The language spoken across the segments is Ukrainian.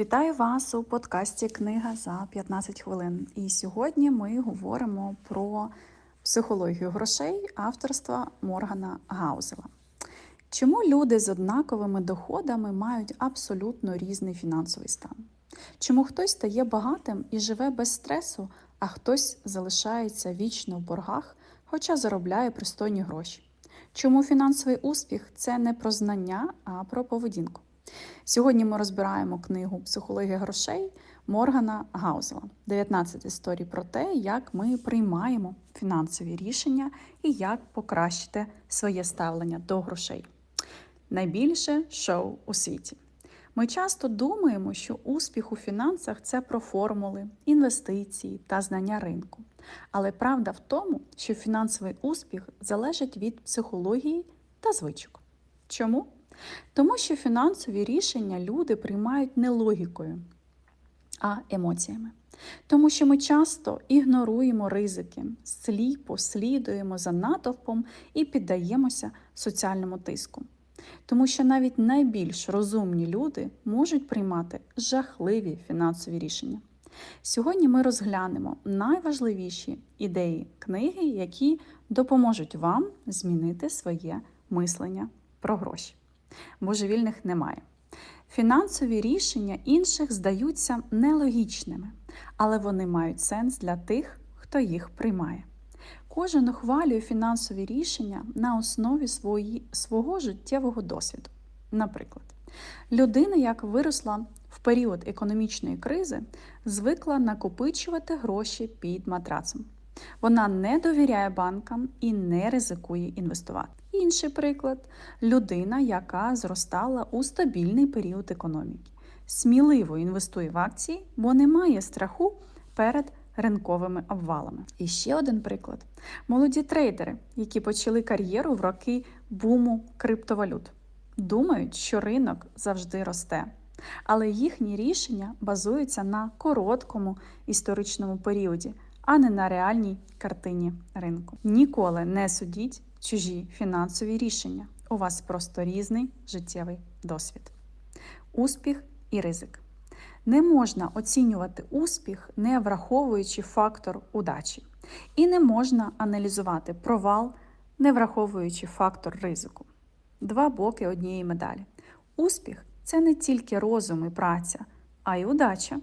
Вітаю вас у подкасті Книга за 15 хвилин. І сьогодні ми говоримо про психологію грошей авторства Моргана Гаузела. Чому люди з однаковими доходами мають абсолютно різний фінансовий стан? Чому хтось стає багатим і живе без стресу, а хтось залишається вічно в боргах, хоча заробляє пристойні гроші? Чому фінансовий успіх це не про знання, а про поведінку? Сьогодні ми розбираємо книгу Психологія грошей Моргана Гаузела, 19 історій про те, як ми приймаємо фінансові рішення і як покращити своє ставлення до грошей. Найбільше шоу у світі. Ми часто думаємо, що успіх у фінансах це про формули, інвестиції та знання ринку. Але правда в тому, що фінансовий успіх залежить від психології та звичок. Чому? Тому що фінансові рішення люди приймають не логікою, а емоціями. Тому що ми часто ігноруємо ризики, сліпо слідуємо за натовпом і піддаємося соціальному тиску. Тому що навіть найбільш розумні люди можуть приймати жахливі фінансові рішення. Сьогодні ми розглянемо найважливіші ідеї книги, які допоможуть вам змінити своє мислення про гроші. Божевільних немає. Фінансові рішення інших здаються нелогічними, але вони мають сенс для тих, хто їх приймає. Кожен ухвалює фінансові рішення на основі свої, свого життєвого досвіду. Наприклад, людина, як виросла в період економічної кризи, звикла накопичувати гроші під матрацем. Вона не довіряє банкам і не ризикує інвестувати. Інший приклад людина, яка зростала у стабільний період економіки, сміливо інвестує в акції, бо не має страху перед ринковими обвалами. І ще один приклад: молоді трейдери, які почали кар'єру в роки буму криптовалют, думають, що ринок завжди росте. Але їхні рішення базуються на короткому історичному періоді, а не на реальній картині ринку. Ніколи не судіть чужі фінансові рішення. У вас просто різний життєвий досвід. Успіх і ризик. Не можна оцінювати успіх, не враховуючи фактор удачі. І не можна аналізувати провал, не враховуючи фактор ризику. Два боки однієї медалі. Успіх це не тільки розум і праця, а й удача.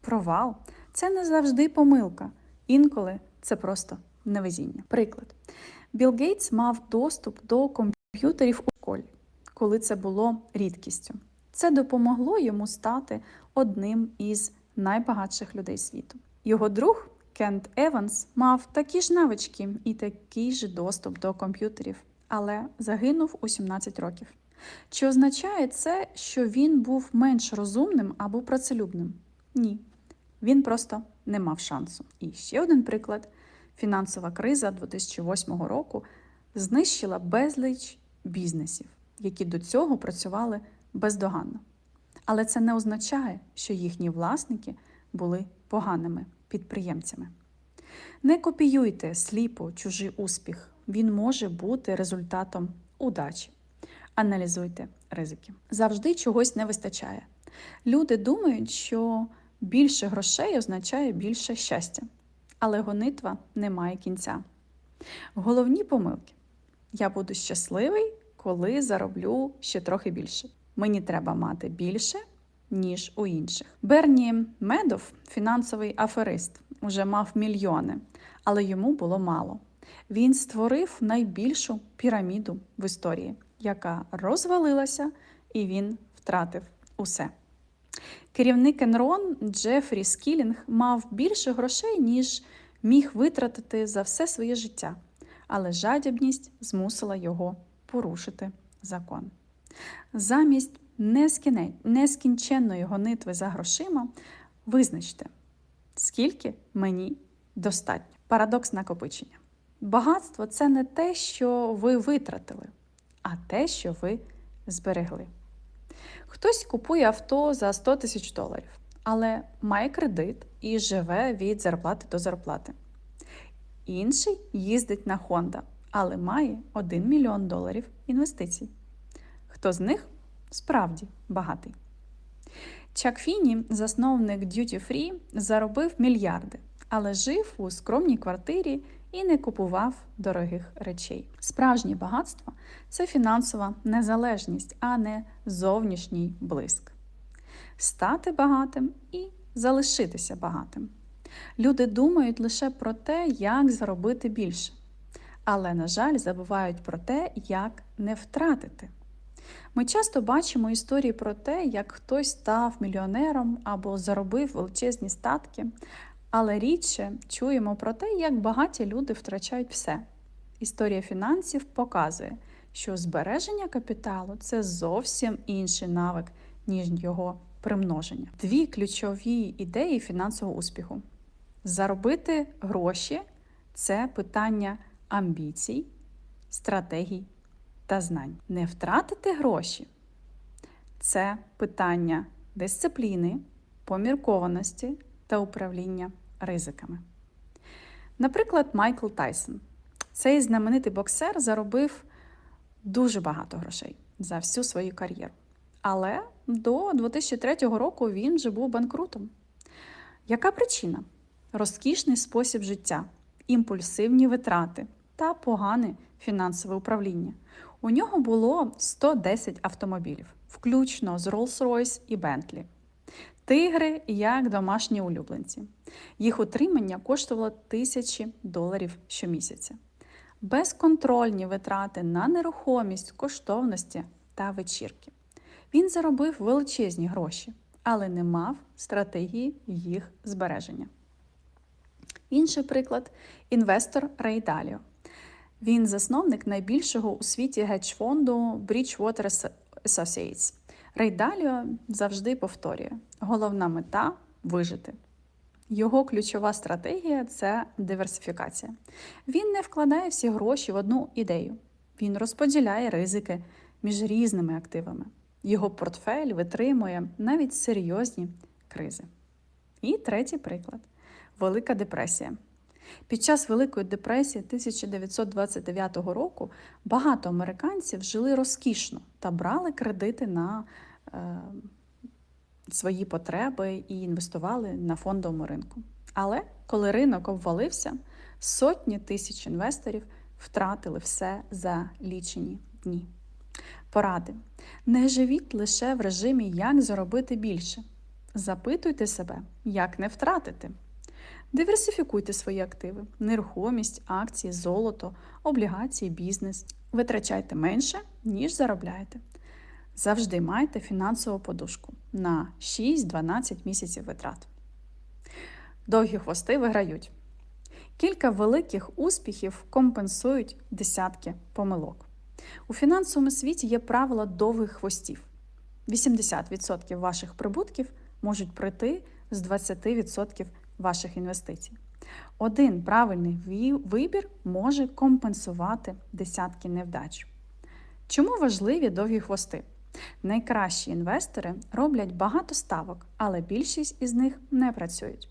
Провал це не завжди помилка. Інколи це просто невезіння. Приклад. Білл Гейтс мав доступ до комп'ютерів у школі, коли це було рідкістю. Це допомогло йому стати одним із найбагатших людей світу. Його друг Кент Еванс мав такі ж навички і такий же доступ до комп'ютерів, але загинув у 17 років. Чи означає це, що він був менш розумним або працелюбним? Ні. Він просто не мав шансу. І ще один приклад: фінансова криза 2008 року знищила безліч бізнесів, які до цього працювали бездоганно. Але це не означає, що їхні власники були поганими підприємцями. Не копіюйте сліпо чужий успіх, він може бути результатом удачі. Аналізуйте ризики. Завжди чогось не вистачає. Люди думають, що більше грошей означає більше щастя, але гонитва не має кінця. Головні помилки: я буду щасливий, коли зароблю ще трохи більше. Мені треба мати більше, ніж у інших. Берні Медов, фінансовий аферист, уже мав мільйони, але йому було мало. Він створив найбільшу піраміду в історії, яка розвалилася, і він втратив усе. Керівник Енрон Джефрі Скілінг мав більше грошей, ніж міг витратити за все своє життя, але жадібність змусила його порушити закон. Замість нескінченної гонитви за грошима визначте, скільки мені достатньо. Парадокс накопичення. Багатство це не те, що ви витратили, а те, що ви зберегли. Хтось купує авто за 100 тисяч доларів, але має кредит і живе від зарплати до зарплати. Інший їздить на Honda, але має 1 мільйон доларів інвестицій. Хто з них справді багатий? Чак Фіні, засновник Duty Free, заробив мільярди, але жив у скромній квартирі і не купував дорогих речей. Справжнє багатство це фінансова незалежність, а не зовнішній блиск. Стати багатим і залишитися багатим. Люди думають лише про те, як заробити більше, але, на жаль, забувають про те, як не втратити. Ми часто бачимо історії про те, як хтось став мільйонером або заробив величезні статки, але рідше чуємо про те, як багаті люди втрачають все. Історія фінансів показує, що збереження капіталу це зовсім інший навик, ніж його примноження. Дві ключові ідеї фінансового успіху: заробити гроші це питання амбіцій, стратегій та знань. Не втратити гроші це питання дисципліни, поміркованості та управління ризиками. Наприклад, Майкл Тайсон. Цей знаменитий боксер заробив дуже багато грошей за всю свою кар'єру. Але до 2003 року він вже був банкрутом. Яка причина? Розкішний спосіб життя, імпульсивні витрати та погане фінансове управління. У нього було 110 автомобілів, включно з Rolls-Royce і Bentley. Тигри як домашні улюбленці. Їх утримання коштувало тисячі доларів щомісяця. Безконтрольні витрати на нерухомість, коштовності та вечірки. Він заробив величезні гроші, але не мав стратегії їх збереження. Інший приклад інвестор Рей Даліо. Він засновник найбільшого у світі гедж-фонду Bridgewater Associates. Рей Даліо завжди повторює: головна мета вижити. Його ключова стратегія це диверсифікація. Він не вкладає всі гроші в одну ідею. Він розподіляє ризики між різними активами. Його портфель витримує навіть серйозні кризи. І третій приклад Велика депресія. Під час Великої депресії 1929 року багато американців жили розкішно та брали кредити на е, свої потреби і інвестували на фондовому ринку. Але коли ринок обвалився, сотні тисяч інвесторів втратили все за лічені дні. Поради. Не живіть лише в режимі, як заробити більше. Запитуйте себе, як не втратити. Диверсифікуйте свої активи, нерухомість, акції, золото, облігації, бізнес. Витрачайте менше, ніж заробляєте. Завжди майте фінансову подушку на 6-12 місяців витрат. Довгі хвости виграють. Кілька великих успіхів компенсують десятки помилок. У фінансовому світі є правило довгих хвостів. 80% ваших прибутків можуть прийти з 20% ваших інвестицій. Один правильний вибір може компенсувати десятки невдач. Чому важливі довгі хвости? Найкращі інвестори роблять багато ставок, але більшість із них не працюють.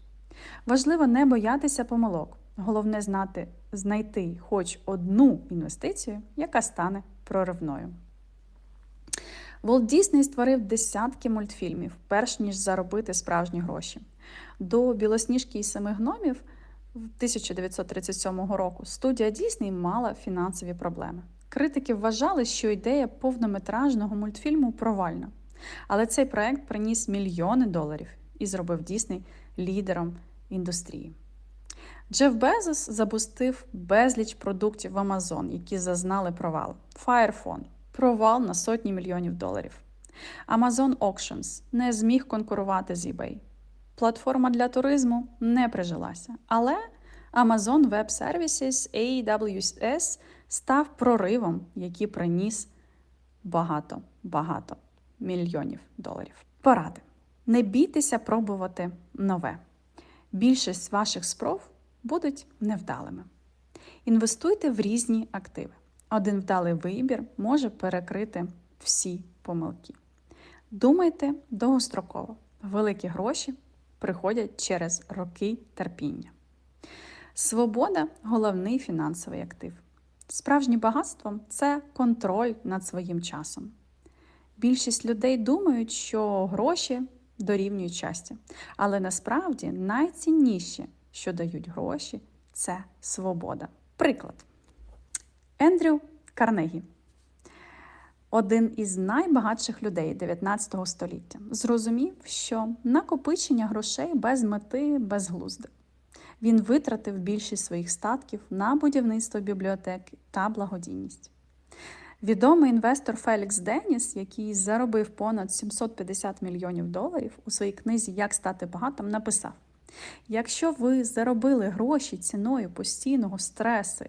Важливо не боятися помилок. Головне знати, знайти хоч одну інвестицію, яка стане проривною. Волт Дісней створив десятки мультфільмів, перш ніж заробити справжні гроші. До Білосніжки і семи гномів 1937 року студія Дісней мала фінансові проблеми. Критики вважали, що ідея повнометражного мультфільму провальна. Але цей проект приніс мільйони доларів і зробив Дісней лідером індустрії. Джеф Безос запустив безліч продуктів в Amazon, які зазнали провал. Firephone – провал на сотні мільйонів доларів. Amazon Auctions не зміг конкурувати з eBay. Платформа для туризму не прижилася. Але Amazon Web Services AWS став проривом, який приніс багато-багато мільйонів доларів. Поради. Не бійтеся пробувати нове. Більшість ваших спроб будуть невдалими. Інвестуйте в різні активи. Один вдалий вибір може перекрити всі помилки. Думайте довгостроково. Великі гроші приходять через роки терпіння. Свобода головний фінансовий актив. Справжнє багатство це контроль над своїм часом. Більшість людей думають, що гроші дорівнюють щастя. Але насправді найцінніше, що дають гроші, це свобода. Приклад. Ендрю Карнегі. Один із найбагатших людей 19 століття зрозумів, що накопичення грошей без мети безглузде. Він витратив більшість своїх статків на будівництво бібліотеки та благодійність. Відомий інвестор Фелікс Деніс, який заробив понад 750 мільйонів доларів у своїй книзі Як стати багатим, написав: якщо ви заробили гроші ціною постійного стресу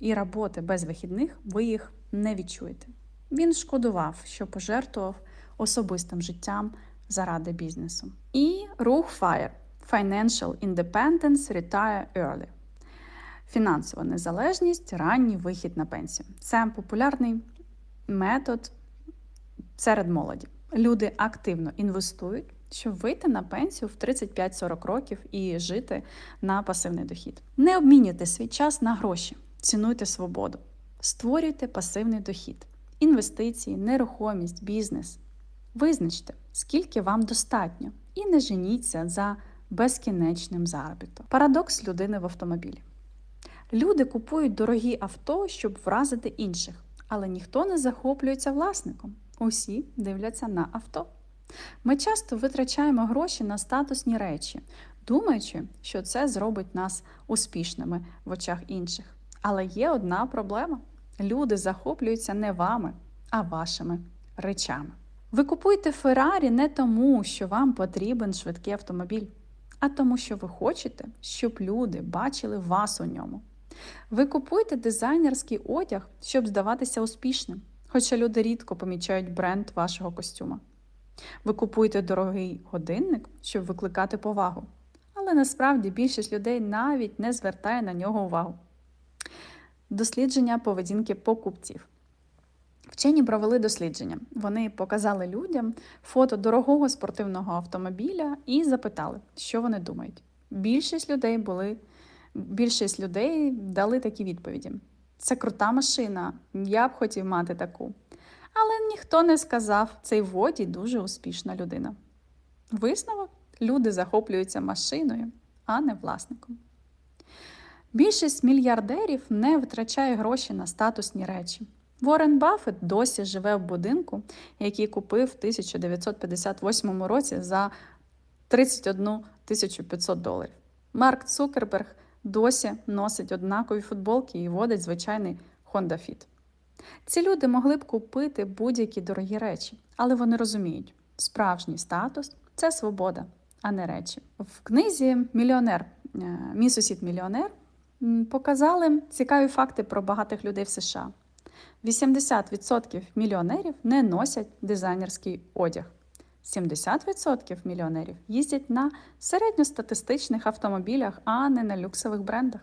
і роботи без вихідних, ви їх не відчуєте. Він шкодував, що пожертвував особистим життям заради бізнесу. І рух FIRE – Financial Independence Retire Early. Фінансова незалежність, ранній вихід на пенсію. Це популярний метод серед молоді. Люди активно інвестують, щоб вийти на пенсію в 35-40 років і жити на пасивний дохід. Не обмінюйте свій час на гроші, цінуйте свободу, створюйте пасивний дохід, інвестиції, нерухомість, бізнес. Визначте, скільки вам достатньо, і не женіться за безкінечним заробітом. Парадокс людини в автомобілі. Люди купують дорогі авто, щоб вразити інших, але ніхто не захоплюється власником. Усі дивляться на авто. Ми часто витрачаємо гроші на статусні речі, думаючи, що це зробить нас успішними в очах інших. Але є одна проблема: люди захоплюються не вами, а вашими речами. Ви купуєте Феррарі не тому, що вам потрібен швидкий автомобіль, а тому, що ви хочете, щоб люди бачили вас у ньому. Ви купуєте дизайнерський одяг, щоб здаватися успішним, хоча люди рідко помічають бренд вашого костюма. Ви купуєте дорогий годинник, щоб викликати повагу. Але насправді більшість людей навіть не звертає на нього увагу. Дослідження поведінки покупців. Вчені провели дослідження. Вони показали людям фото дорогого спортивного автомобіля і запитали, що вони думають. Більшість людей були більшість людей дали такі відповіді: це крута машина, я б хотів мати таку. Але ніхто не сказав, цей водій дуже успішна людина. Висновок люди захоплюються машиною, а не власником. Більшість мільярдерів не витрачає гроші на статусні речі. Ворен Баффет досі живе в будинку, який купив в 1958 році за 31 500 доларів. Марк Цукерберг досі носить однакові футболки і водить звичайний Honda Fit. Ці люди могли б купити будь-які дорогі речі, але вони розуміють, справжній статус це свобода, а не речі. В книзі Мільйонер, е, мій сусід мільйонер показали цікаві факти про багатих людей в США. 80% мільйонерів не носять дизайнерський одяг. 70% мільйонерів їздять на середньостатистичних автомобілях, а не на люксових брендах.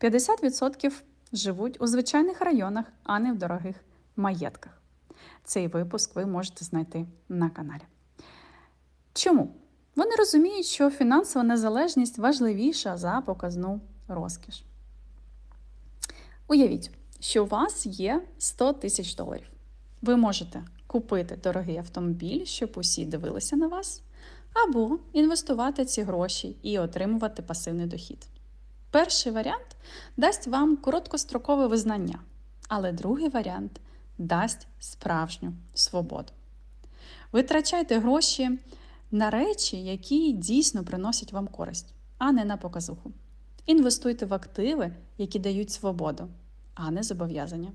50% живуть у звичайних районах, а не в дорогих маєтках. Цей випуск ви можете знайти на каналі. Чому? Вони розуміють, що фінансова незалежність важливіша за показну розкіш. Уявіть, що у вас є 100 тисяч доларів. Ви можете купити дорогий автомобіль, щоб усі дивилися на вас, або інвестувати ці гроші і отримувати пасивний дохід. Перший варіант дасть вам короткострокове визнання, але другий варіант дасть справжню свободу. Витрачайте гроші на речі, які дійсно приносять вам користь, а не на показуху. Інвестуйте в активи, які дають свободу, а не зобов'язання.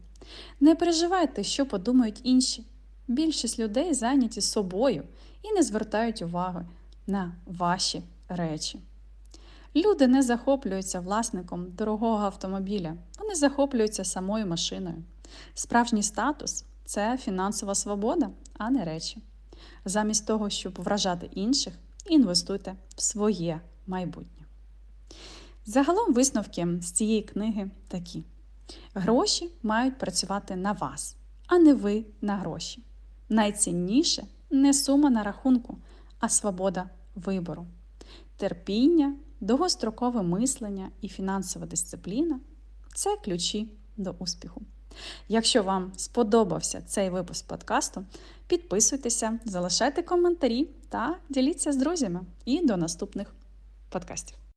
Не переживайте, що подумають інші. Більшість людей зайняті собою і не звертають уваги на ваші речі. Люди не захоплюються власником дорогого автомобіля, вони захоплюються самою машиною. Справжній статус це фінансова свобода, а не речі. Замість того, щоб вражати інших, інвестуйте в своє майбутнє. Загалом висновки з цієї книги такі: гроші мають працювати на вас, а не ви на гроші. Найцінніше не сума на рахунку, а свобода вибору. Терпіння, довгострокове мислення і фінансова дисципліна це ключі до успіху. Якщо вам сподобався цей випуск подкасту, підписуйтеся, залишайте коментарі та діліться з друзями. І до наступних подкастів.